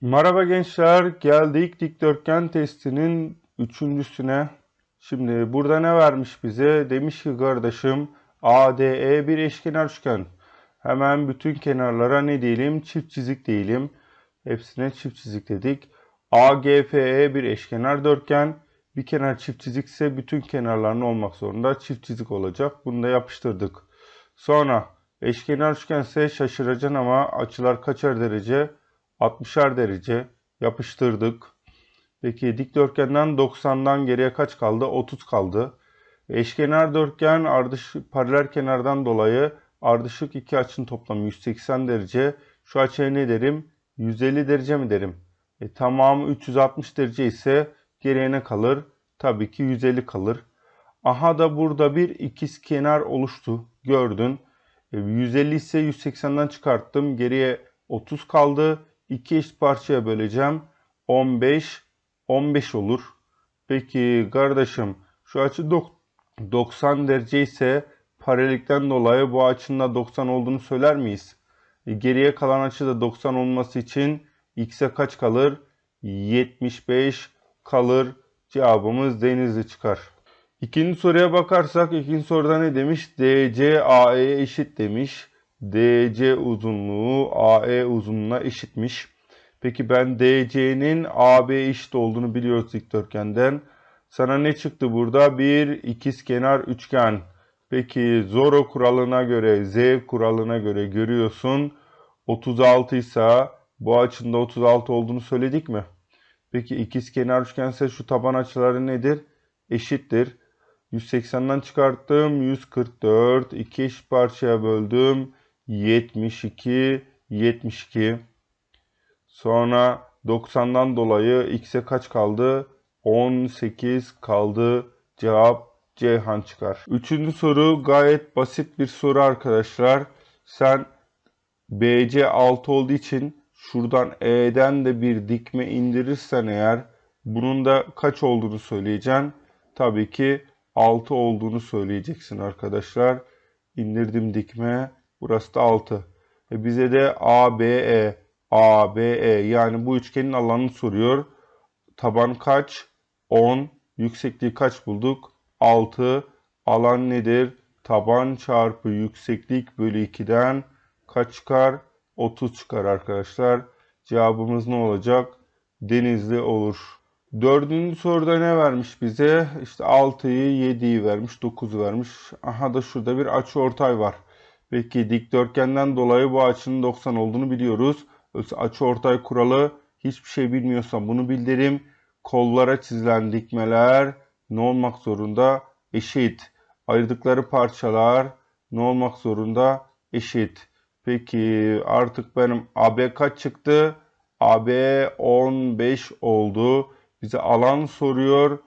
Merhaba gençler, geldik dikdörtgen testinin üçüncüsüne. Şimdi burada ne vermiş bize? Demiş ki kardeşim ADE bir eşkenar üçgen. Hemen bütün kenarlara ne diyelim? Çift çizik diyelim. Hepsine çift çizik dedik. AGFE bir eşkenar dörtgen. Bir kenar çift çizikse bütün kenarlarının olmak zorunda çift çizik olacak. Bunu da yapıştırdık. Sonra eşkenar üçgense şaşıracaksın ama açılar kaçar derece? 60'ar derece yapıştırdık. Peki dikdörtgenden 90'dan geriye kaç kaldı? 30 kaldı. Eşkenar dörtgen ardışık paralel kenardan dolayı ardışık iki açının toplamı 180 derece. Şu açıya ne derim? 150 derece mi derim? E, tamamı 360 derece ise geriye ne kalır? Tabii ki 150 kalır. Aha da burada bir ikiz kenar oluştu. Gördün. E, 150 ise 180'den çıkarttım. Geriye 30 kaldı. 2 eşit parçaya böleceğim. 15, 15 olur. Peki kardeşim şu açı dok- 90 derece ise paralellikten dolayı bu açının da 90 olduğunu söyler miyiz? E, geriye kalan açı da 90 olması için x'e kaç kalır? 75 kalır. Cevabımız denizli çıkar. İkinci soruya bakarsak ikinci soruda ne demiş? DC AE'ye eşit demiş. DC uzunluğu AE uzunluğuna eşitmiş. Peki ben DC'nin AB eşit olduğunu biliyoruz dikdörtgenden. Sana ne çıktı burada? Bir ikizkenar üçgen. Peki Zoro kuralına göre, Z kuralına göre görüyorsun. 36 ise bu açında 36 olduğunu söyledik mi? Peki ikizkenar üçgense şu taban açıları nedir? Eşittir. 180'den çıkarttım. 144. 2 eşit parçaya böldüm. 72. 72. Sonra 90'dan dolayı x'e kaç kaldı? 18 kaldı. Cevap Ceyhan çıkar. Üçüncü soru gayet basit bir soru arkadaşlar. Sen BC 6 olduğu için şuradan E'den de bir dikme indirirsen eğer bunun da kaç olduğunu söyleyeceksin. Tabii ki 6 olduğunu söyleyeceksin arkadaşlar. İndirdim dikme. Burası da 6. E bize de ABE, ABE yani bu üçgenin alanını soruyor. Taban kaç? 10. Yüksekliği kaç bulduk? 6. Alan nedir? Taban çarpı yükseklik bölü 2'den kaç çıkar? 30 çıkar arkadaşlar. Cevabımız ne olacak? Denizli olur. Dördüncü soruda ne vermiş bize? İşte 6'yı 7'yi vermiş, 9'u vermiş. Aha da şurada bir açı ortay var. Peki dikdörtgenden dolayı bu açının 90 olduğunu biliyoruz. Açı ortay kuralı hiçbir şey bilmiyorsam bunu bildirim. Kollara çizilen dikmeler ne olmak zorunda? Eşit. Ayırdıkları parçalar ne olmak zorunda? Eşit. Peki artık benim AB kaç çıktı? AB 15 oldu. Bize alan soruyor.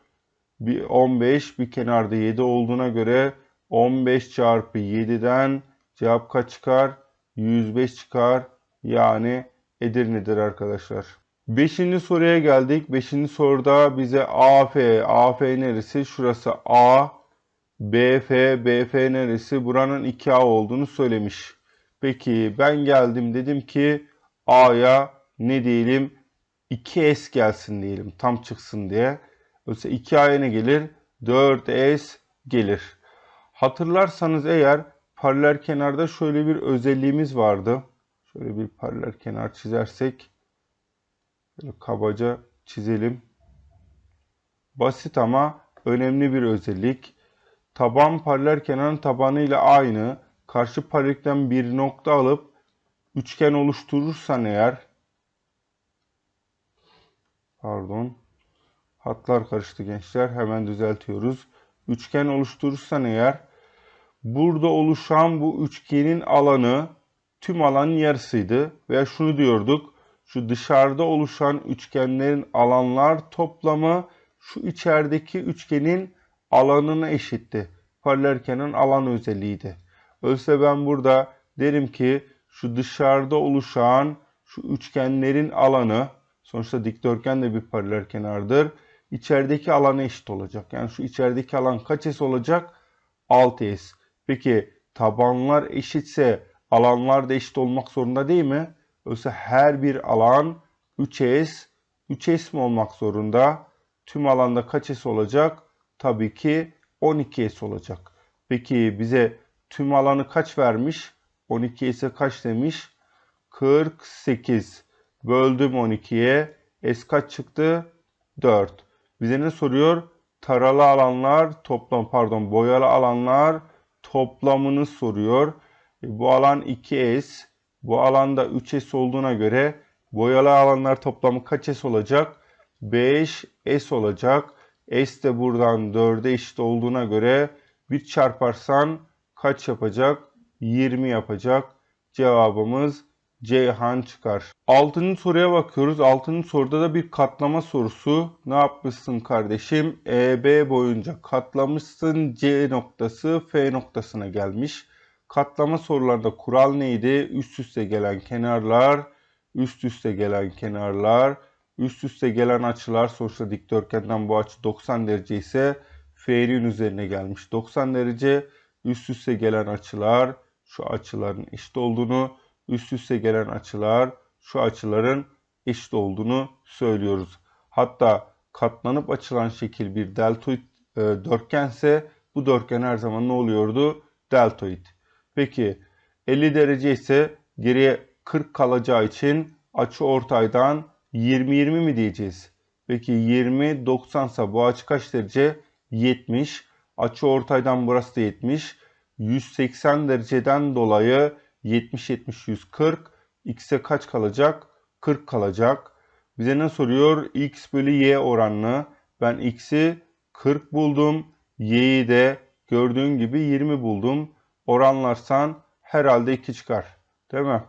Bir 15 bir kenarda 7 olduğuna göre 15 çarpı 7'den cevap kaç çıkar? 105 çıkar. Yani Edirne'dir arkadaşlar. Beşinci soruya geldik. Beşinci soruda bize AF, AF neresi? Şurası A, BF, BF neresi? Buranın 2A olduğunu söylemiş. Peki ben geldim dedim ki A'ya ne diyelim? 2S gelsin diyelim tam çıksın diye. Öyleyse 2A'ya ne gelir? 4S gelir. Hatırlarsanız eğer paralel kenarda şöyle bir özelliğimiz vardı. Şöyle bir paralel kenar çizersek Böyle kabaca çizelim. Basit ama önemli bir özellik. Taban paralel kenarın tabanıyla aynı. Karşı paralellikten bir nokta alıp üçgen oluşturursan eğer pardon hatlar karıştı gençler hemen düzeltiyoruz. Üçgen oluşturursan eğer burada oluşan bu üçgenin alanı tüm alanın yarısıydı veya şunu diyorduk şu dışarıda oluşan üçgenlerin alanlar toplamı şu içerideki üçgenin alanına eşitti. Paralel alan özelliğiydi. Öyleyse ben burada derim ki şu dışarıda oluşan şu üçgenlerin alanı sonuçta dikdörtgen de bir paralel kenardır. İçerideki alana eşit olacak. Yani şu içerideki alan kaç s olacak? 6s. Peki tabanlar eşitse alanlar da eşit olmak zorunda değil mi? Oysa her bir alan 3S 3S mi olmak zorunda? Tüm alanda kaç S olacak? Tabii ki 12S olacak. Peki bize tüm alanı kaç vermiş? 12S'e kaç demiş? 48. Böldüm 12'ye. S kaç çıktı? 4. Bize ne soruyor? Taralı alanlar toplam pardon boyalı alanlar toplamını soruyor. E, bu alan 2S. Bu alanda 3S olduğuna göre boyalı alanlar toplamı kaç S olacak? 5S olacak. S de buradan 4'e eşit olduğuna göre bir çarparsan kaç yapacak? 20 yapacak. Cevabımız Ceyhan çıkar. Altıncı soruya bakıyoruz. Altıncı soruda da bir katlama sorusu. Ne yapmışsın kardeşim? EB boyunca katlamışsın. C noktası F noktasına gelmiş. Katlama sorularında kural neydi? Üst üste gelen kenarlar, üst üste gelen kenarlar, üst üste gelen açılar sonuçta dikdörtgenden bu açı 90 derece ise F'nin üzerine gelmiş. 90 derece üst üste gelen açılar şu açıların eşit olduğunu üst üste gelen açılar şu açıların eşit olduğunu söylüyoruz. Hatta katlanıp açılan şekil bir deltoid e, dörtgense bu dörtgen her zaman ne oluyordu? Deltoid. Peki 50 derece ise geriye 40 kalacağı için açı ortaydan 20-20 mi diyeceğiz? Peki 20 90 ise bu açı kaç derece? 70. Açı ortaydan burası da 70. 180 dereceden dolayı 70 70 140 x'e kaç kalacak? 40 kalacak. Bize ne soruyor? x bölü y oranını. Ben x'i 40 buldum. y'yi de gördüğün gibi 20 buldum. Oranlarsan herhalde 2 çıkar. Değil mi?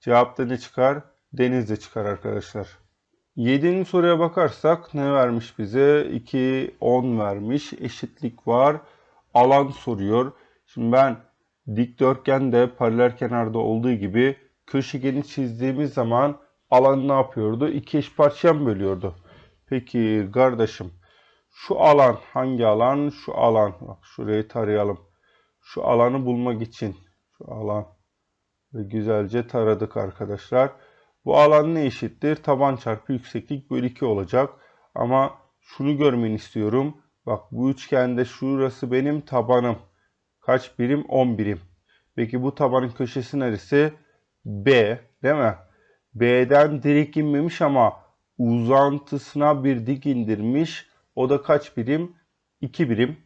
Cevapta ne çıkar? Denizde çıkar arkadaşlar. 7. soruya bakarsak ne vermiş bize? 2, 10 vermiş. Eşitlik var. Alan soruyor. Şimdi ben dikdörtgende paralel kenarda olduğu gibi köşegeni çizdiğimiz zaman alan ne yapıyordu? İki eş parçaya mı bölüyordu? Peki kardeşim şu alan hangi alan? Şu alan. Bak şurayı tarayalım. Şu alanı bulmak için şu alan ve güzelce taradık arkadaşlar. Bu alan ne eşittir? Taban çarpı yükseklik bölü 2 olacak. Ama şunu görmeni istiyorum. Bak bu üçgende şurası benim tabanım. Kaç birim? 10 birim. Peki bu tabanın köşesi neresi? B değil mi? B'den direkt inmemiş ama uzantısına bir dik indirmiş. O da kaç birim? 2 birim.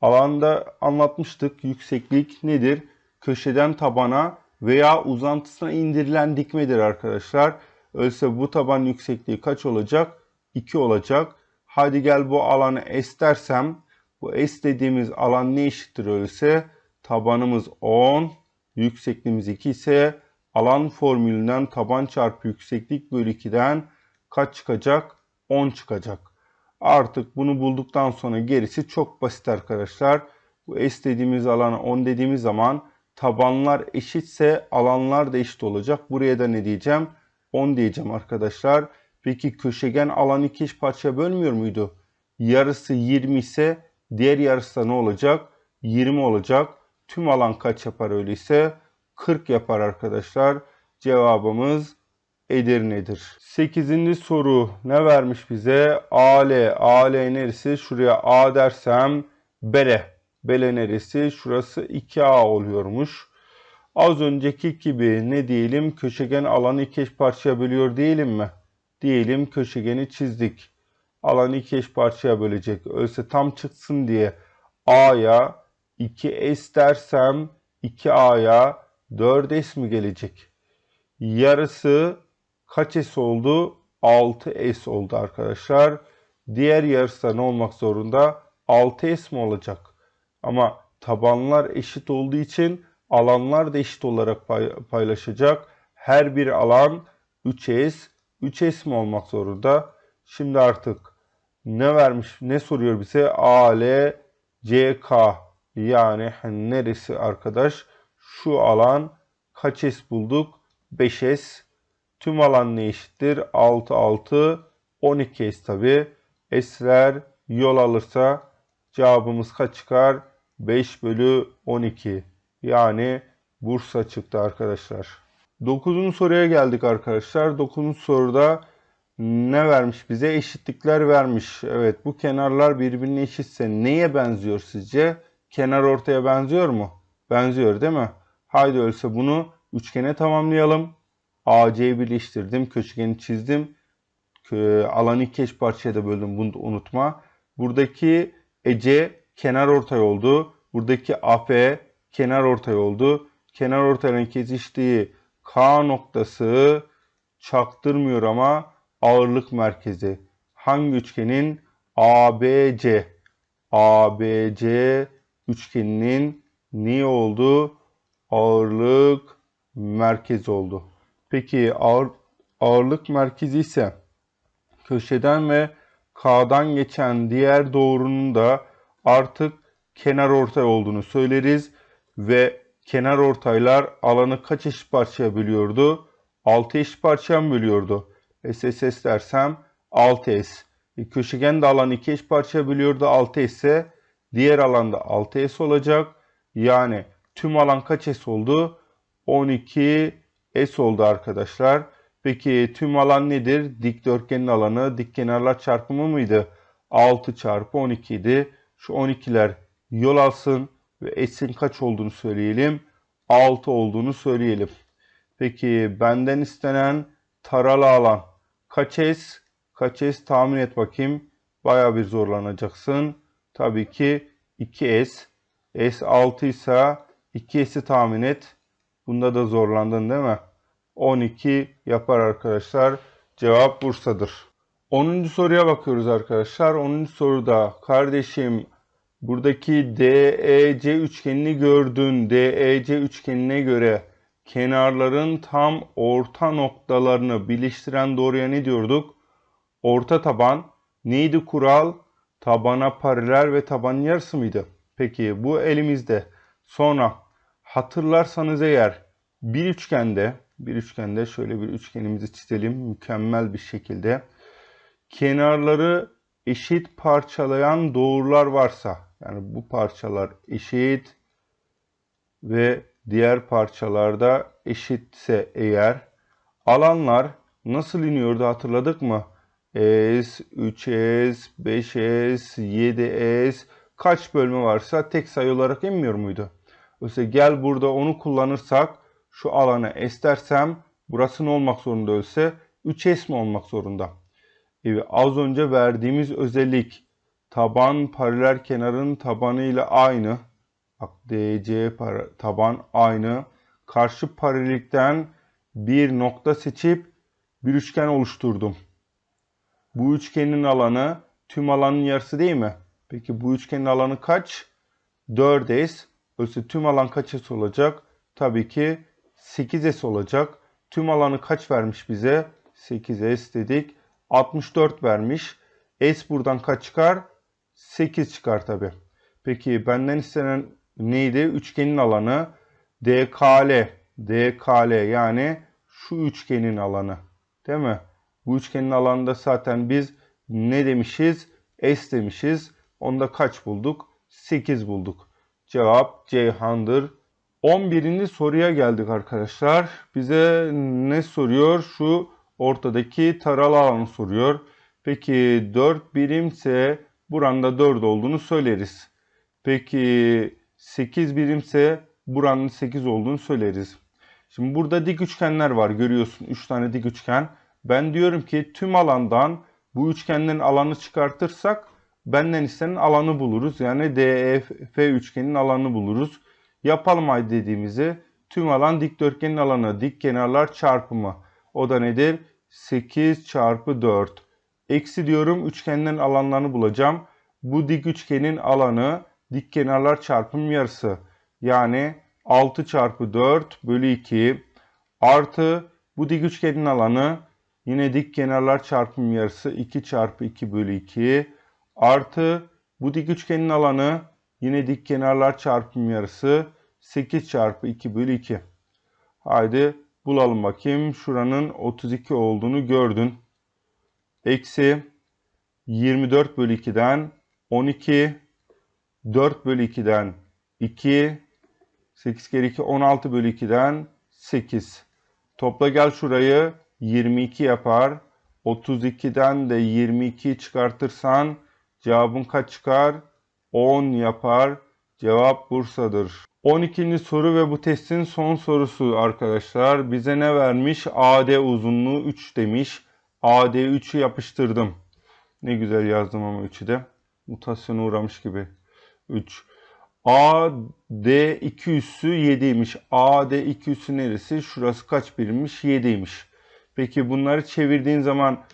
Alanda anlatmıştık. Yükseklik nedir? Köşeden tabana veya uzantısına indirilen dikmedir arkadaşlar. Öyleyse bu taban yüksekliği kaç olacak? 2 olacak. Hadi gel bu alanı S dersem bu S dediğimiz alan ne eşittir öyleyse? Tabanımız 10, yüksekliğimiz 2 ise alan formülünden taban çarpı yükseklik bölü 2'den kaç çıkacak? 10 çıkacak. Artık bunu bulduktan sonra gerisi çok basit arkadaşlar. Bu S dediğimiz alana 10 dediğimiz zaman tabanlar eşitse alanlar da eşit olacak. Buraya da ne diyeceğim? 10 diyeceğim arkadaşlar. Peki köşegen alanı iki parçaya bölmüyor muydu? Yarısı 20 ise diğer yarısı ne olacak? 20 olacak. Tüm alan kaç yapar öyleyse? 40 yapar arkadaşlar. Cevabımız Edirne'dir. 8. soru ne vermiş bize? AL. AL neresi? Şuraya A dersem Bele. Bele neresi? Şurası 2A oluyormuş. Az önceki gibi ne diyelim? Köşegen alanı iki parçaya bölüyor diyelim mi? Diyelim köşegeni çizdik. Alanı iki eş parçaya bölecek. Öyleyse tam çıksın diye A'ya 2S dersem 2A'ya 4S mi gelecek? Yarısı kaç S oldu? 6S oldu arkadaşlar. Diğer yarısı ne olmak zorunda? 6S mi olacak? Ama tabanlar eşit olduğu için alanlar da eşit olarak paylaşacak. Her bir alan 3S, 3S mi olmak zorunda? Şimdi artık ne vermiş, ne soruyor bize? A, L, C, K. Yani neresi arkadaş? Şu alan kaç S bulduk? 5S. Tüm alan ne eşittir? 6, 6, 12 S tabi. S'ler yol alırsa cevabımız kaç çıkar? 5 bölü 12. Yani Bursa çıktı arkadaşlar. 9. soruya geldik arkadaşlar. 9. soruda ne vermiş bize? Eşitlikler vermiş. Evet bu kenarlar birbirine eşitse neye benziyor sizce? Kenar ortaya benziyor mu? Benziyor değil mi? Haydi öyleyse bunu üçgene tamamlayalım. AC'yi birleştirdim. Köşegeni çizdim. Alanı iki eş parçaya da böldüm. Bunu da unutma. Buradaki EC kenar ortay oldu. Buradaki AP kenar ortay oldu. Kenar ortayla kesiştiği K noktası çaktırmıyor ama ağırlık merkezi. Hangi üçgenin? ABC. ABC üçgeninin ne oldu? Ağırlık merkezi oldu. Peki ağır, ağırlık merkezi ise köşeden ve K'dan geçen diğer doğrunun da artık kenar ortay olduğunu söyleriz ve kenar ortaylar alanı kaç eşit parçaya bölüyordu? 6 eşit parçaya mı bölüyordu? SSS dersem 6S. E, köşegen de alanı 2 eşit parçaya bölüyordu 6S ise diğer alanda 6S olacak. Yani tüm alan kaç S oldu? 12 S oldu arkadaşlar. Peki tüm alan nedir? Dikdörtgenin alanı dik kenarlar çarpımı mıydı? 6 çarpı 12 idi. Şu 12'ler yol alsın ve S'in kaç olduğunu söyleyelim. 6 olduğunu söyleyelim. Peki benden istenen taralı alan kaç S? Kaç S tahmin et bakayım. Baya bir zorlanacaksın. Tabii ki 2S. S 6 ise 2S'i tahmin et. Bunda da zorlandın değil mi? 12 yapar arkadaşlar. Cevap Bursa'dır. 10. soruya bakıyoruz arkadaşlar. 10. soruda kardeşim buradaki DEC üçgenini gördün. DEC üçgenine göre kenarların tam orta noktalarını birleştiren doğruya ne diyorduk? Orta taban neydi kural? Tabana paralel ve tabanın yarısı mıydı? Peki bu elimizde. Sonra hatırlarsanız eğer bir üçgende bir üçgende şöyle bir üçgenimizi çizelim mükemmel bir şekilde. Kenarları eşit parçalayan doğrular varsa yani bu parçalar eşit ve diğer parçalarda eşitse eğer alanlar nasıl iniyordu hatırladık mı? S, 3S, 5S, 7S kaç bölme varsa tek sayı olarak inmiyor muydu? Oysa gel burada onu kullanırsak şu alanı S dersem burası ne olmak zorunda ölse 3S mi olmak zorunda? Evet, az önce verdiğimiz özellik taban paralel kenarın tabanı ile aynı. DC taban aynı. Karşı paralellikten bir nokta seçip bir üçgen oluşturdum. Bu üçgenin alanı tüm alanın yarısı değil mi? Peki bu üçgenin alanı kaç? 4S. Öyleyse tüm alan kaç S olacak? Tabii ki 8S olacak. Tüm alanı kaç vermiş bize? 8S dedik. 64 vermiş. S buradan kaç çıkar? 8 çıkar tabi. Peki benden istenen neydi? Üçgenin alanı DKL. DKL yani şu üçgenin alanı. Değil mi? Bu üçgenin alanında zaten biz ne demişiz? S demişiz. Onda kaç bulduk? 8 bulduk. Cevap Ceyhan'dır. 11. soruya geldik arkadaşlar. Bize ne soruyor? Şu ortadaki taralı alanı soruyor. Peki 4 birimse buranda 4 olduğunu söyleriz. Peki 8 birimse buranın 8 olduğunu söyleriz. Şimdi burada dik üçgenler var görüyorsun 3 tane dik üçgen. Ben diyorum ki tüm alandan bu üçgenlerin alanı çıkartırsak benden istenen alanı buluruz. Yani DEF üçgenin alanını buluruz. Yapalım ay dediğimizi tüm alan dikdörtgenin alanı dik kenarlar çarpımı. O da nedir? 8 çarpı 4. Eksi diyorum üçgenlerin alanlarını bulacağım. Bu dik üçgenin alanı dik kenarlar çarpım yarısı. Yani 6 çarpı 4 bölü 2 artı bu dik üçgenin alanı yine dik kenarlar çarpım yarısı 2 çarpı 2 bölü 2 artı bu dik üçgenin alanı yine dik kenarlar çarpım yarısı 8 çarpı 2 bölü 2. Haydi bulalım bakayım. Şuranın 32 olduğunu gördün. Eksi 24 bölü 2'den 12 4 bölü 2'den 2 8 kere 2 16 bölü 2'den 8. Topla gel şurayı 22 yapar. 32'den de 22 çıkartırsan cevabın kaç çıkar? 10 yapar. Cevap Bursa'dır. 12. soru ve bu testin son sorusu arkadaşlar. Bize ne vermiş? AD uzunluğu 3 demiş. AD 3'ü yapıştırdım. Ne güzel yazdım ama 3'ü de. Mutasyona uğramış gibi. 3. AD 2 üssü 7'ymiş. AD 2 üssü neresi? Şurası kaç birimmiş? 7'ymiş. Peki bunları çevirdiğin zaman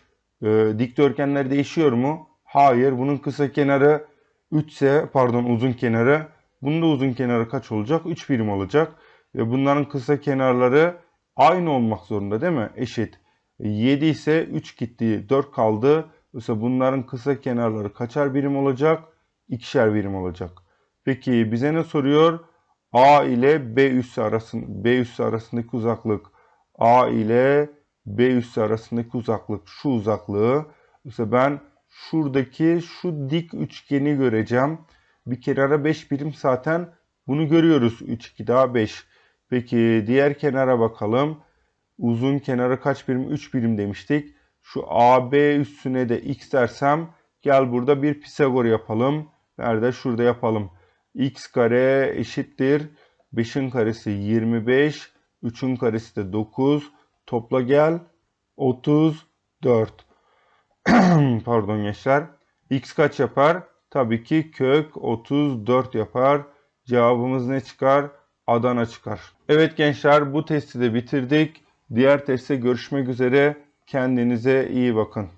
e, dikdörtgenler değişiyor mu? Hayır. Bunun kısa kenarı 3 ise pardon uzun kenarı. Bunun da uzun kenarı kaç olacak? 3 birim olacak. Ve bunların kısa kenarları aynı olmak zorunda değil mi? Eşit. 7 ise 3 gitti. 4 kaldı. Mesela bunların kısa kenarları kaçar birim olacak? İkişer birim olacak. Peki bize ne soruyor? A ile B üssü arasında B üssü arasındaki uzaklık. A ile B üssü arasındaki uzaklık. Şu uzaklığı. Mesela ben şuradaki şu dik üçgeni göreceğim. Bir kenara 5 birim zaten bunu görüyoruz. 3, 2 daha 5. Peki diğer kenara bakalım. Uzun kenarı kaç birim? 3 birim demiştik. Şu AB üstüne de x dersem gel burada bir Pisagor yapalım. Nerede? Şurada yapalım. x kare eşittir. 5'in karesi 25. 3'ün karesi de 9. Topla gel. 34. Pardon gençler. X kaç yapar? Tabii ki kök 34 yapar. Cevabımız ne çıkar? Adana çıkar. Evet gençler bu testi de bitirdik. Diğer testte görüşmek üzere. Kendinize iyi bakın.